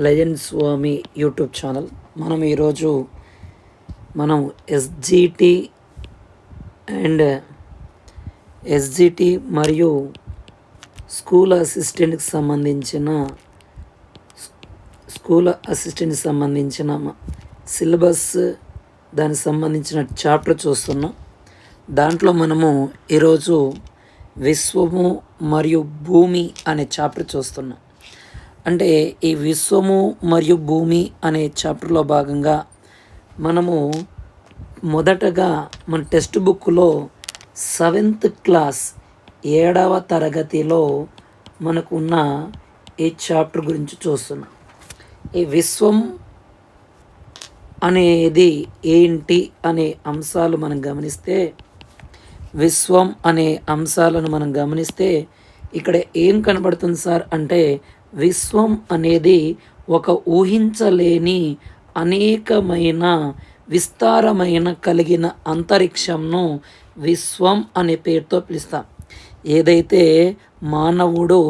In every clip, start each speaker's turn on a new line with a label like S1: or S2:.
S1: Legend స్వామి YouTube channel. మనం ఈరోజు మనం ఎస్జిటి అండ్ ఎస్జిటి మరియు స్కూల్ అసిస్టెంట్కి సంబంధించిన స్కూల్ అసిస్టెంట్కి సంబంధించిన సిలబస్ దానికి సంబంధించిన చాప్టర్ చూస్తున్నాం. దాంట్లో మనము ఈరోజు విశ్వము మరియు భూమి అనే చాప్టర్ చూస్తున్నాం. అంటే ఈ విశ్వము మరియు భూమి అనే చాప్టర్లో భాగంగా మనము మొదటగా మన టెక్స్ట్ బుక్లో సెవెంత్ క్లాస్ ఏడవ తరగతిలో మనకు ఉన్న ఈ చాప్టర్ గురించి చూస్తున్నాం. ఈ విశ్వం అనేది ఏంటి అనే అంశాలు మనం గమనిస్తే విశ్వం అనే అంశాలను మనం గమనిస్తే ఇక్కడ ఏం కనబడుతుంది సార్ అంటే విశ్వం అనేది ఒక ఊహించలేని అనేకమైన విస్తారమైన కలిగిన అంతరిక్షంను విశ్వం అనే పేరుతో పిలుస్తాం. ఏదైతే మానవుడు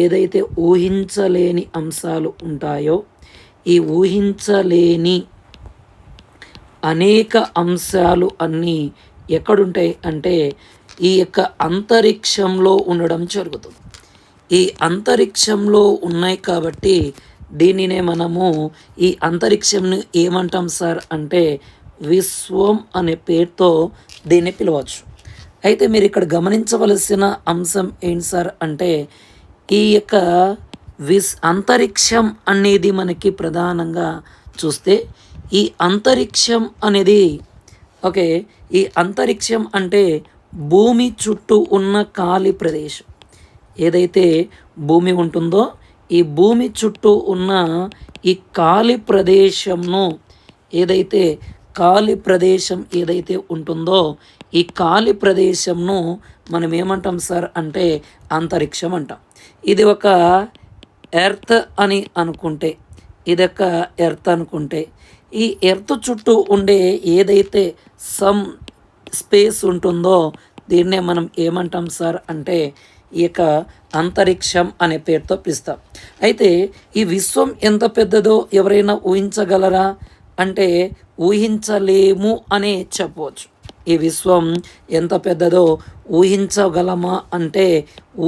S1: ఏదైతే ఊహించలేని అంశాలు ఉంటాయో ఈ ఊహించలేని అనేక అంశాలు అన్నీ ఎక్కడుంటాయి అంటే ఈ యొక్క అంతరిక్షంలో ఉండడం జరుగుతుంది. ఈ అంతరిక్షంలో ఉన్నాయి కాబట్టి దీనినే మనము ఈ అంతరిక్షంని ఏమంటాం సార్ అంటే విశ్వం అనే పేరుతో దీన్ని పిలవచ్చు. అయితే మీరు ఇక్కడ గమనించవలసిన అంశం ఏంటి సార్ అంటే ఈ యొక్క విస్ అంతరిక్షం అనేది మనకి ప్రధానంగా చూస్తే ఈ అంతరిక్షం అనేది ఓకే ఈ అంతరిక్షం అంటే భూమి చుట్టూ ఉన్న ఖాళీ ప్రదేశం. ఏదైతే భూమి ఉంటుందో ఈ భూమి చుట్టూ ఉన్న ఈ ఖాళీ ప్రదేశంను ఏదైతే ఖాళీ ప్రదేశం ఏదైతే ఉంటుందో ఈ ఖాళీ ప్రదేశంను మనం ఏమంటాం సార్ అంటే అంతరిక్షం అంటాం. ఇది ఒక ఎర్త్ అని అనుకుంటే ఇది ఒక ఎర్త్ అనుకుంటే ఈ ఎర్త్ చుట్టూ ఉండే ఏదైతే సమ్ స్పేస్ ఉంటుందో దీన్నే మనం ఏమంటాం సార్ అంటే ఈ యొక్క అంతరిక్షం అనే పేరుతో పిలుస్తాం. అయితే ఈ విశ్వం ఎంత పెద్దదో ఎవరైనా ఊహించగలరా? అంటే ఊహించలేము అనే చెప్పవచ్చు. ఈ విశ్వం ఎంత పెద్దదో ఊహించగలమా అంటే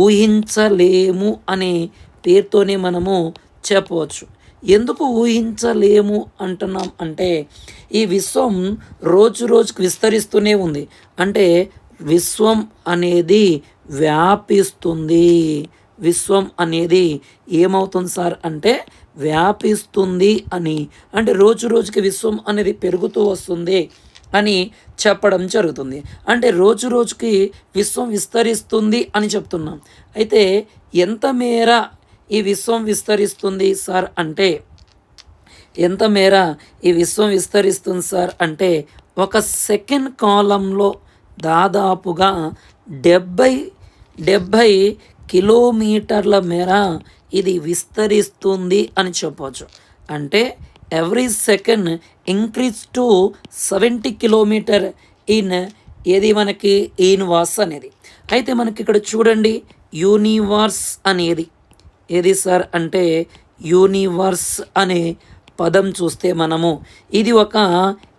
S1: ఊహించలేము అనే పేరుతోనే మనము చెప్పవచ్చు. ఎందుకు ఊహించలేము అంటున్నాం అంటే ఈ విశ్వం రోజు రోజుకు విస్తరిస్తూనే ఉంది. అంటే విశ్వం అనేది వ్యాపిస్తుంది. విశ్వం అనేది ఏమవుతుంది సార్ అంటే వ్యాపిస్తుంది అని. అంటే రోజు రోజుకి విశ్వం అనేది పెరుగుతూ వస్తుంది అని చెప్పడం జరుగుతుంది. అంటే రోజు రోజుకి విశ్వం విస్తరిస్తుంది అని చెప్తున్నాం. అయితే ఎంత మేర ఈ విశ్వం విస్తరిస్తుంది సార్ అంటే ఎంత మేర ఈ విశ్వం విస్తరిస్తుంది సార్ అంటే ఒక సెకండ్ కాలంలో దాదాపుగా డెబ్బై డెబ్భై కిలోమీటర్ల మేర ఇది విస్తరిస్తుంది అని చెప్పవచ్చు అంటే every second increase to seventy kilometre in ఏది మనకి యూనివర్స్ అనేది. అయితే మనకి ఇక్కడ చూడండి యూనివర్స్ అనేది. ఏది సార్? అంటే యూనివర్స్ అనే పదం చూస్తే మనము ఇది ఒక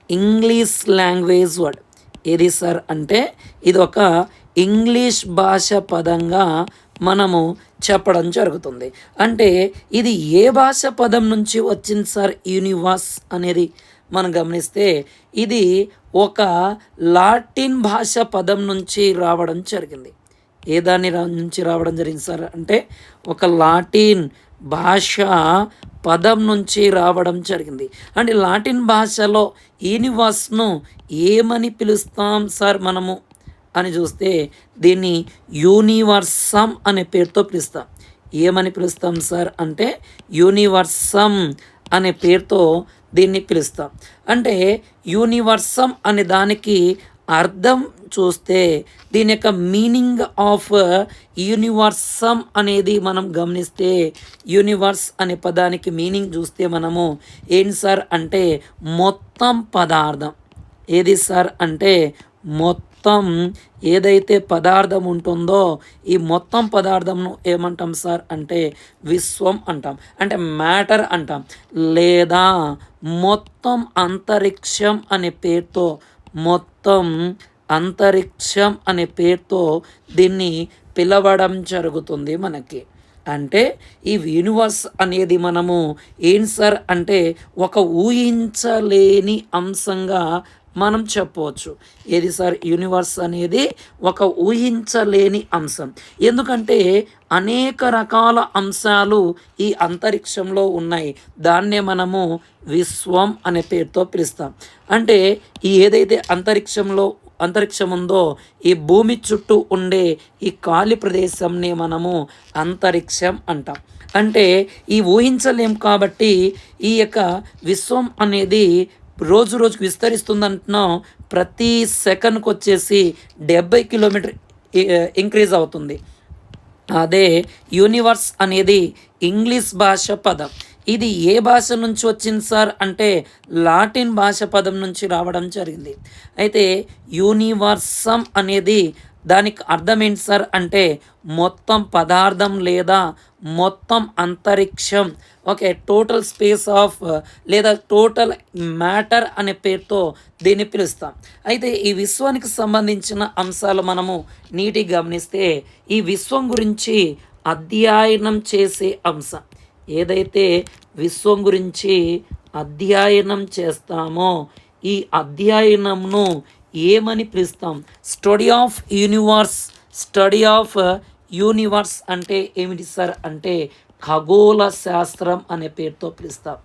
S1: ఇంగ్లీష్ లాంగ్వేజ్ వర్డ్. ఏది సార్ అంటే ఇది ఒక ఇంగ్లీష్ భాష పదంగా మనము చెప్పడం జరుగుతుంది. అంటే ఇది ఏ భాష పదం నుంచి వచ్చింది సార్? యూనివర్స్ అనేది మనం గమనిస్తే ఇది ఒక లాటిన్ భాష పదం నుంచి రావడం జరిగింది. ఏ దాని నుంచి రావడం జరిగింది సార్? అంటే ఒక లాటిన్ భాష పదం నుంచి రావడం జరిగింది. అంటే లాటిన్ భాషలో యూనివర్స్ను ఏమని పిలుస్తాం సార్ మనము? అని చూస్తే దీన్ని యూనివర్సమ్ అనే పేరుతో పిలుస్తాం. ఏమని పిలుస్తాం సార్? అంటే యూనివర్సమ్ అనే పేరుతో దీన్ని పిలుస్తాం. అంటే యూనివర్సమ్ అనే దానికి అర్థం చూస్తే దీని యొక్క మీనింగ్ ఆఫ్ యూనివర్సమ్ అనేది మనం గమనిస్తే యూనివర్స్ అనే పదానికి మీనింగ్ చూస్తే మనము ఏంటి సార్ అంటే మొత్తం పదార్థం. ఏది సార్ అంటే మొత్తం మొత్తం ఏదైతే పదార్థం ఉంటుందో ఈ మొత్తం పదార్థంను ఏమంటాం సార్ అంటే విశ్వం అంటాం. అంటే మ్యాటర్ అంటాం. లేదా మొత్తం అంతరిక్షం అనే పేరుతో మొత్తం మొత్తం అంతరిక్షం అనే పేరుతో దీన్ని పిలవడం జరుగుతుంది మనకి. అంటే ఈ యూనివర్స్ అనేది మనము ఏం సార్? అంటే ఒక ఊహించలేని అంశంగా మనం చెప్పవచ్చు. ఏది సార్? యూనివర్స్ అనేది ఒక ఊహించలేని అంశం. ఎందుకంటే అనేక రకాల అంశాలు ఈ అంతరిక్షంలో ఉన్నాయి. దాన్నే మనము విశ్వం అనే పేరుతో పిలుస్తాం. అంటే ఈ ఏదైతే అంతరిక్షంలో అంతరిక్షం ఉందో ఈ భూమి చుట్టూ ఉండే ఈ ఖాళీ ప్రదేశంని మనము అంతరిక్షం అంటాం. అంటే ఈ ఊహించలేం కాబట్టి ఈ యొక్క విశ్వం అనేది రోజు రోజుకు విస్తరిస్తుందంటున్నాం. ప్రతి సెకండ్కి వచ్చేసి డెబ్బై కిలోమీటర్ ఇంక్రీజ్ అవుతుంది. అదే యూనివర్స్ అనేది ఇంగ్లీష్ భాష పదం. ఇది ఏ భాష నుంచి వచ్చింది సార్? అంటే లాటిన్ భాష పదం నుంచి రావడం జరిగింది. అయితే యూనివర్సం అనేది దానికి అర్థం ఏంటి సార్ అంటే మొత్తం పదార్థం లేదా మొత్తం అంతరిక్షం ఓకే టోటల్ స్పేస్ ఆఫ్ లేదా టోటల్ మ్యాటర్ అనే పేరుతో దీన్ని పిలుస్తాం. అయితే ఈ విశ్వానికి సంబంధించిన అంశాలు మనము నీటిగా గమనిస్తే ఈ విశ్వం గురించి అధ్యయనం చేసే అంశం. ఏదైతే విశ్వం గురించి అధ్యయనం చేస్తామో ఈ అధ్యయనంను ఏమని పిలుస్తాం? Study of universe study of universe అంటే ఏమిటి సార్? అంటే ఖగోళ శాస్త్రం అనే పేరుతో పిలుస్తాం.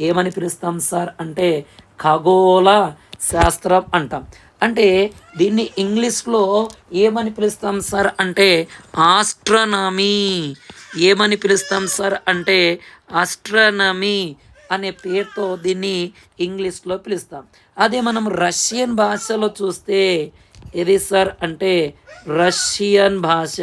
S1: ఏమని పిలుస్తాం సార్? అంటే ఖగోళ శాస్త్రం అంటాం. అంటే దీన్ని ఇంగ్లీష్లో ఏమని పిలుస్తాం సార్? అంటే ఆస్ట్రనమీ. ఏమని పిలుస్తాం సార్? అంటే ఆస్ట్రనమీ. అనే పేరుతో దీన్ని ఇంగ్లీష్లో పిలుస్తాం. అదే మనం రష్యన్ భాషలో చూస్తే ఏది సార్ అంటే రష్యన్ భాష.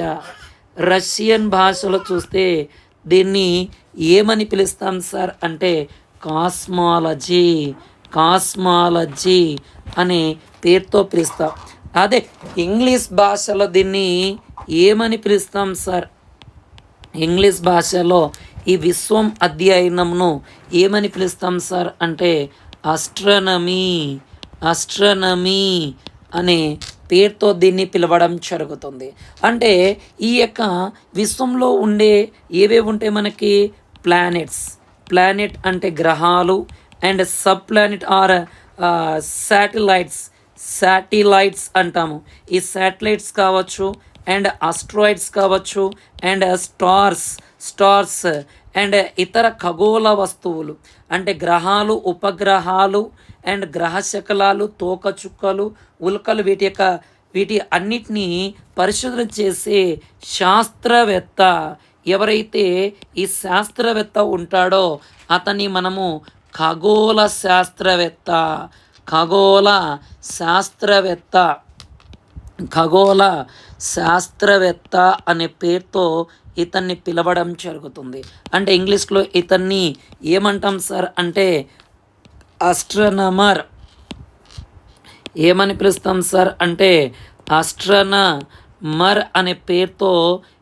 S1: రష్యన్ భాషలో చూస్తే దీన్ని ఏమని పిలుస్తాం సార్ అంటే కాస్మాలజీ కాస్మాలజీ అనే పేరుతో పిలుస్తాం. అదే ఇంగ్లీష్ భాషలో దీన్ని ఏమని పిలుస్తాం సార్? ఇంగ్లీష్ భాషలో ఈ విశ్వం అధ్యయనంను ఏమని పిలుస్తాం సార్? అంటే అస్ట్రనమీ అస్ట్రనమీ అనే పేరుతో దీన్ని పిలవడం జరుగుతుంది. అంటే ఈ యొక్క విశ్వంలో ఉండే ఏవేవి ఉంటాయి మనకి? ప్లానెట్స్. ప్లానెట్ అంటే గ్రహాలు. And sub planet are satellites satellites అంటాము. ఈ శాటిలైట్స్ కావచ్చు అండ్ అస్ట్రాయిడ్స్ కావచ్చు అండ్ స్టార్స్. స్టార్స్ అండ్ ఇతర ఖగోళ వస్తువులు అంటే గ్రహాలు ఉపగ్రహాలు అండ్ గ్రహ శకలాలు తోకచుక్కలు ఉల్కలు వీటి యొక్క వీటి అన్నిటినీ పరిశోధన చేసే శాస్త్రవేత్త ఎవరైతే ఈ శాస్త్రవేత్త ఉంటాడో అతన్ని మనము ఖగోళ శాస్త్రవేత్త ఖగోళ శాస్త్రవేత్త ఖగోళ శాస్త్రవేత్త అనే పేరుతో ఇతన్ని పిలవడం జరుగుతుంది. అంటే ఇంగ్లీష్లో ఇతన్ని ఏమంటాం సార్? అంటే అస్ట్రనమర్ ఏమని పిలుస్తాం సార్? అంటే అస్ట్రనమర్ అనే పేరుతో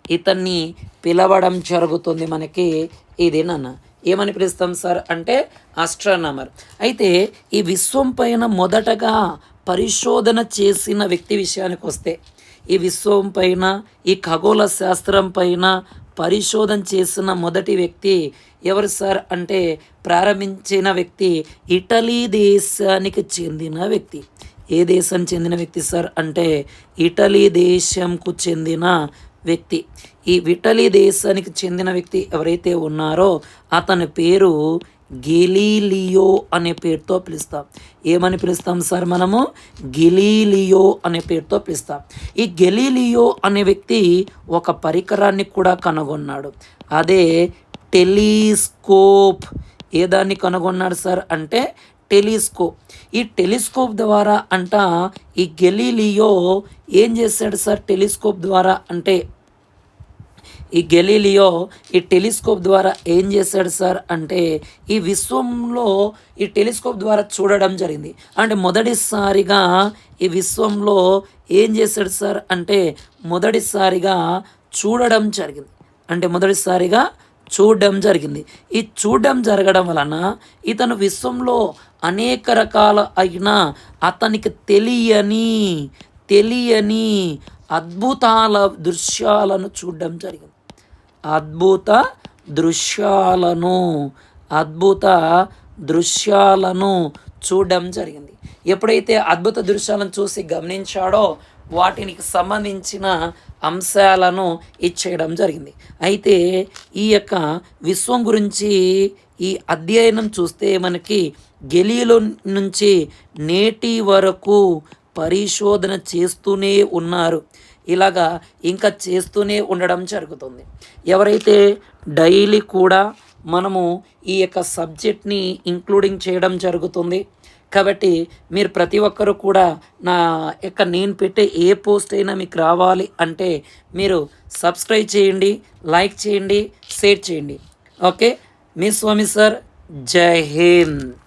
S1: ఇతన్ని పిలవడం జరుగుతుంది మనకి. ఇది నన్న. ఏమని పిలుస్తాం సార్? అంటే అస్ట్రానమర్ అయితే ఈ విశ్వం పైన మొదటగా పరిశోధన చేసిన వ్యక్తి విషయానికి వస్తే ఈ విశ్వం పైన ఈ ఖగోళ శాస్త్రం పైన పరిశోధన చేసిన మొదటి వ్యక్తి ఎవరు సార్ అంటే ప్రారంభించిన వ్యక్తి ఇటలీ దేశానికి చెందిన వ్యక్తి. ఏ దేశానికి చెందిన వ్యక్తి సార్ అంటే ఇటలీ దేశంకు చెందిన వ్యక్తి. ఈ ఇటలీ దేశానికి చెందిన వ్యక్తి ఎవరైతే ఉన్నారో అతని పేరు గెలీలియో అనే పేరుతో పిలుస్తాం. ఏమని పిలుస్తాం సార్ మనము? గెలీలియో అనే పేరుతో పిలుస్తాం. ఈ గెలీలియో అనే వ్యక్తి ఒక పరికరాన్ని కూడా కనుగొన్నాడు. అదే టెలిస్కోప్. ఏ దాన్ని కనుగొన్నాడు సార్ అంటే టెలిస్కోప్. ఈ టెలిస్కోప్ ద్వారా అంట ఈ గెలీలియో ఏం చేశాడు సార్ టెలిస్కోప్ ద్వారా అంటే ఈ గెలీలియో ఈ టెలిస్కోప్ ద్వారా ఏం చేశాడు సార్ అంటే ఈ విశ్వంలో ఈ టెలిస్కోప్ ద్వారా చూడడం జరిగింది. అంటే మొదటిసారిగా ఈ విశ్వంలో ఏం చేశాడు సార్ అంటే మొదటిసారిగా చూడడం జరిగింది. అంటే మొదటిసారిగా చూడడం జరిగింది. ఈ చూడడం జరగడం వలన ఇతను విశ్వంలో అనేక రకాల అయిన అతనికి తెలియని తెలియని అద్భుతాల దృశ్యాలను చూడడం జరిగింది. అద్భుత దృశ్యాలను అద్భుత దృశ్యాలను చూడడం జరిగింది. ఎప్పుడైతే అద్భుత దృశ్యాలను చూసి గమనించాడో వాటికి సంబంధించిన అంశాలను ఇచ్చేయడం జరిగింది. అయితే ఈ యొక్క విశ్వం గురించి ఈ అధ్యయనం చూస్తే మనకి గెలీలో నుంచి నేటి వరకు పరిశోధన చేస్తూనే ఉన్నారు. ఇలాగా ఇంకా చేస్తూనే ఉండడం జరుగుతుంది. ఎవరైతే డైలీ కూడా మనము ఈ యొక్క సబ్జెక్ట్ని ఇంక్లూడింగ్ చేయడం జరుగుతుంది కాబట్టి మీరు ప్రతి ఒక్కరు కూడా నా యొక్క నేను పెట్టే ఏ పోస్ట్ అయినా మీకు రావాలి అంటే మీరు సబ్స్క్రైబ్ చేయండి లైక్ చేయండి షేర్ చేయండి. ఓకే? మీ స్వామి సార్ జై హింద్.